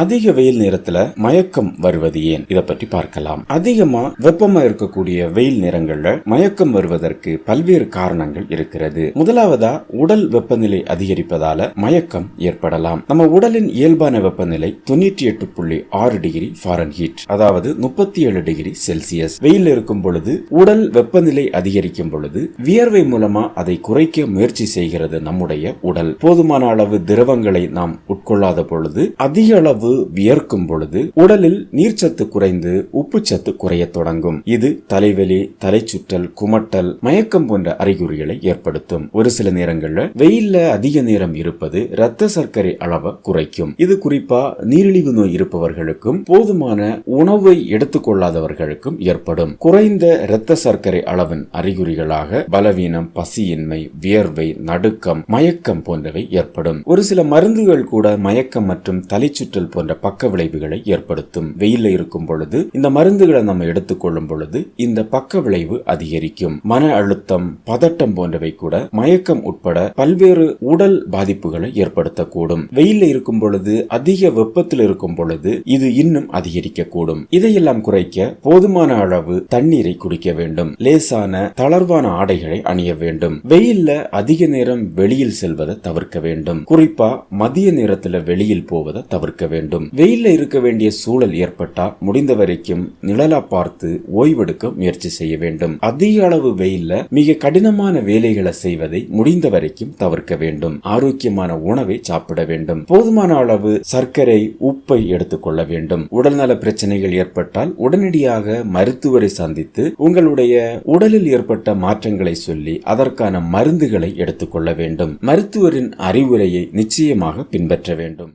அதிக வெயில் நேரத்துல மயக்கம் வருவது ஏன்? இதை பற்றி பார்க்கலாம். அதிகமா வெப்பமா இருக்கக்கூடிய வெயில் நேரங்கள்ல மயக்கம் வருவதற்கு பல்வேறு காரணங்கள் இருக்கிறது. முதலாவதா உடல் வெப்பநிலை அதிகரிப்பதால மயக்கம் ஏற்படலாம். நம்ம உடலின் இயல்பான வெப்பநிலை தொண்ணூற்றி எட்டு புள்ளி ஆறு டிகிரி ஃபாரன்ஹீட் அதாவது முப்பத்தி ஏழு டிகிரி செல்சியஸ். வெயில் இருக்கும் பொழுது உடல் வெப்பநிலை அதிகரிக்கும் பொழுது வியர்வை மூலமா அதை குறைக்க முயற்சி செய்கிறது நம்முடைய உடல். போதுமான அளவு திரவங்களை நாம் உட்கொள்ளாத பொழுது அதிக அளவு வியர்க்கும் பொழுது உடலில் நீர்ச்சத்து குறைந்து உப்புச்சத்து குறைய தொடங்கும். இது தலைவலி தலைச்சுற்றல் குமட்டல் மயக்கம் போன்ற அறிகுறிகளை ஏற்படுத்தும். ஒரு சில நேரங்கள்ல வெயில்ல அதிக நேரம் இருப்பது இரத்த சர்க்கரை அளவை குறைக்கும். இது குறிப்பா நீரிழிவு நோய் இருப்பவர்களுக்கும் போதுமான உணவை எடுத்துக்கொள்ளாதவர்களுக்கும் ஏற்படும். குறைந்த இரத்த சர்க்கரை அளவின் அறிகுறிகளாக பலவீனம் பசியின்மை வியர்வை நடுக்கம் மயக்கம் போன்றவை ஏற்படும். ஒரு சில மருந்துகள் கூட மயக்கம் மற்றும் தலைச்சுற்றல் போன்ற பக்க விளைவுகளை ஏற்படுத்தும். வெயில்ல இருக்கும் பொழுது இந்த மருந்துகளை நம்ம எடுத்துக்கொள்ளும் பொழுது இந்த பக்க விளைவு அதிகரிக்கும். மன அழுத்தம் பதட்டம் போன்றவை கூட மயக்கம் உட்பட பல்வேறு உடல் பாதிப்புகளை ஏற்படுத்தக்கூடும். வெயில்ல இருக்கும் பொழுது அதிக வெப்பத்தில் இருக்கும் பொழுது இது இன்னும் அதிகரிக்க கூடும் இதையெல்லாம் குறைக்க போதுமான அளவு தண்ணீரை குடிக்க வேண்டும். லேசான தளர்வான ஆடைகளை அணிய வேண்டும். வெயில்ல அதிக நேரம் வெளியில் செல்வதை தவிர்க்க வேண்டும். குறிப்பா மதிய நேரத்துல வெளியில் போவதை தவிர்க்க வேண்டும் வேண்டும். வெயில்ல இருக்க வேண்டிய சூழல் ஏற்பட்டா முடிந்த வரைக்கும் நிழலா பார்த்து ஓய்வெடுக்க முயற்சி செய்ய வேண்டும். அதிக அளவு வெயில்ல மிக கடினமான வேலைகளை செய்வதை முடிந்த வரைக்கும் தவிர்க்க வேண்டும். ஆரோக்கியமான உணவை சாப்பிட வேண்டும். போதுமான அளவு சர்க்கரை உப்பை எடுத்துக்கொள்ள வேண்டும். உடல்நல பிரச்சனைகள் ஏற்பட்டால் உடனடியாக மருத்துவரை சந்தித்து உங்களுடைய உடலில் ஏற்பட்ட மாற்றங்களை சொல்லி அதற்கான மருந்துகளை எடுத்துக்கொள்ள வேண்டும். மருத்துவரின் அறிவுரையை நிச்சயமாக பின்பற்ற வேண்டும்.